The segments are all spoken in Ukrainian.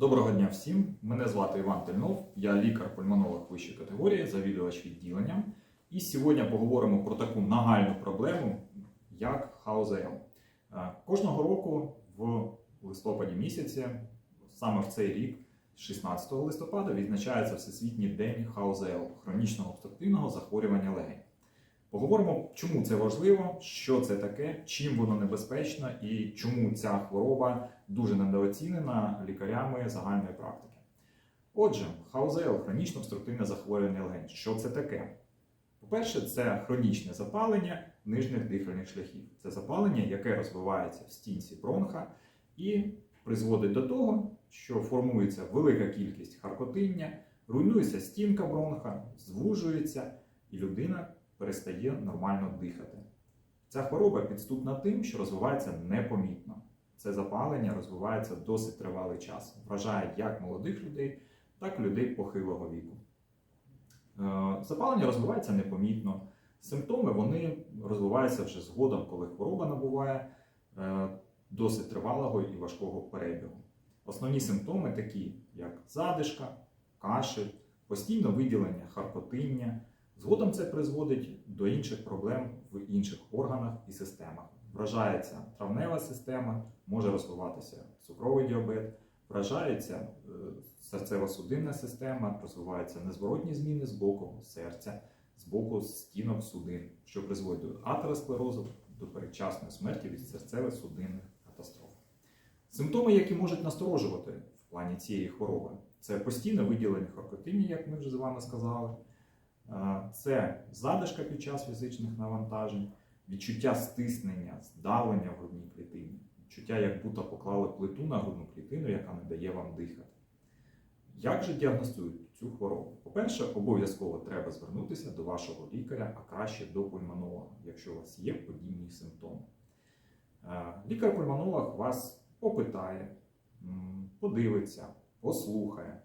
Доброго дня всім! Мене звати Іван Тельнов, я лікар-пульмонолог вищої категорії, завідувач відділенням. І сьогодні поговоримо про таку нагальну проблему, як ХАУЗЛ. Е, Кожного року в листопаді місяці, саме в цей рік, 16 листопада, відзначається Всесвітній день ХАУЗЛ хронічного обструктивного захворювання легень. Поговоримо, чому це важливо, що це таке, чим воно небезпечно і чому ця хвороба дуже недооцінена лікарями загальної практики. Отже, ХАУЗЛ хронічно обструктивне захворювання легень. Що це таке? По-перше, це хронічне запалення нижніх дихальних шляхів. Це запалення, яке розвивається в стінці бронха і призводить до того, що формується велика кількість харкотиння, руйнується стінка бронха, звужується, і людина перестає нормально дихати. Ця хвороба підступна тим, що розвивається непомітно. Це запалення розвивається досить тривалий час, вражає як молодих людей, так і людей похилого віку. Е, Запалення розвивається непомітно. Симптоми вони розвиваються вже згодом, коли хвороба набуває е, досить тривалого і важкого перебігу. Основні симптоми такі, як задишка, кашель, постійне виділення харкотиння. Згодом це призводить до інших проблем в інших органах і системах. Вражається травнева система, може розвиватися цукровий діабет, вражається е, серцево-судинна система, розвиваються незворотні зміни з боку серця, з боку стінок судин, що призводить до атеросклерозу, до передчасної смерті від серцево-судинних катастроф. Симптоми, які можуть насторожувати в плані цієї хвороби, це постійне виділення харкотині, як ми вже з вами сказали. Це задишка під час фізичних навантажень, відчуття стиснення, здавлення в грудній клітині, відчуття, як будто поклали плиту на грудну клітину, яка не дає вам дихати. Як же діагностують цю хворобу? По-перше, обов'язково треба звернутися до вашого лікаря, а краще до пульмонолога, якщо у вас є подібні симптоми. Е, Лікар-пульмонолог вас попитає, подивиться, послухає,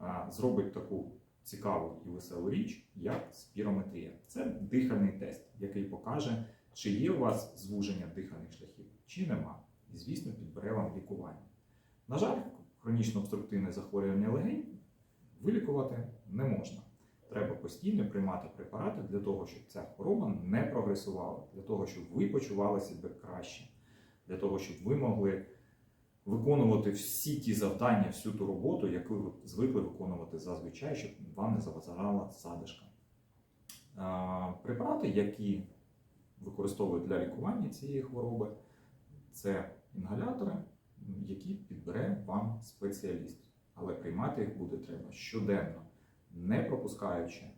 е, зробить таку цікаву і веселу річ, як спірометрія. Це дихальний тест, який покаже, чи є у вас звуження дихальних шляхів, чи нема. І, звісно, підбере вам лікування. На жаль, хронічно обструктивне захворювання легень вилікувати не можна. Треба постійно приймати препарати для того, щоб ця хвороба не прогресувала, для того, щоб ви почували себе краще, для того, щоб ви могли виконувати всі ті завдання, всю ту роботу, яку ви звикли виконувати зазвичай, щоб вам не заважала задишка. Препарати, які використовують для лікування цієї хвороби, це інгалятори, які підбере вам спеціаліст. Але приймати їх буде треба щоденно, не пропускаючи,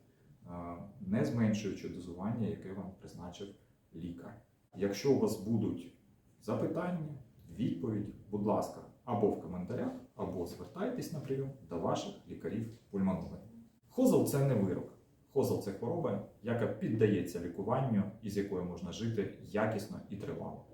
не зменшуючи дозування, яке вам призначив лікар. Якщо у вас будуть запитання, відповіді, будь ласка, або в коментарях, або звертайтесь на прийом до ваших лікарів-пульмонологів. Хозел це не вирок. Хозел це хвороба, яка піддається лікуванню і з якою можна жити якісно і тривало.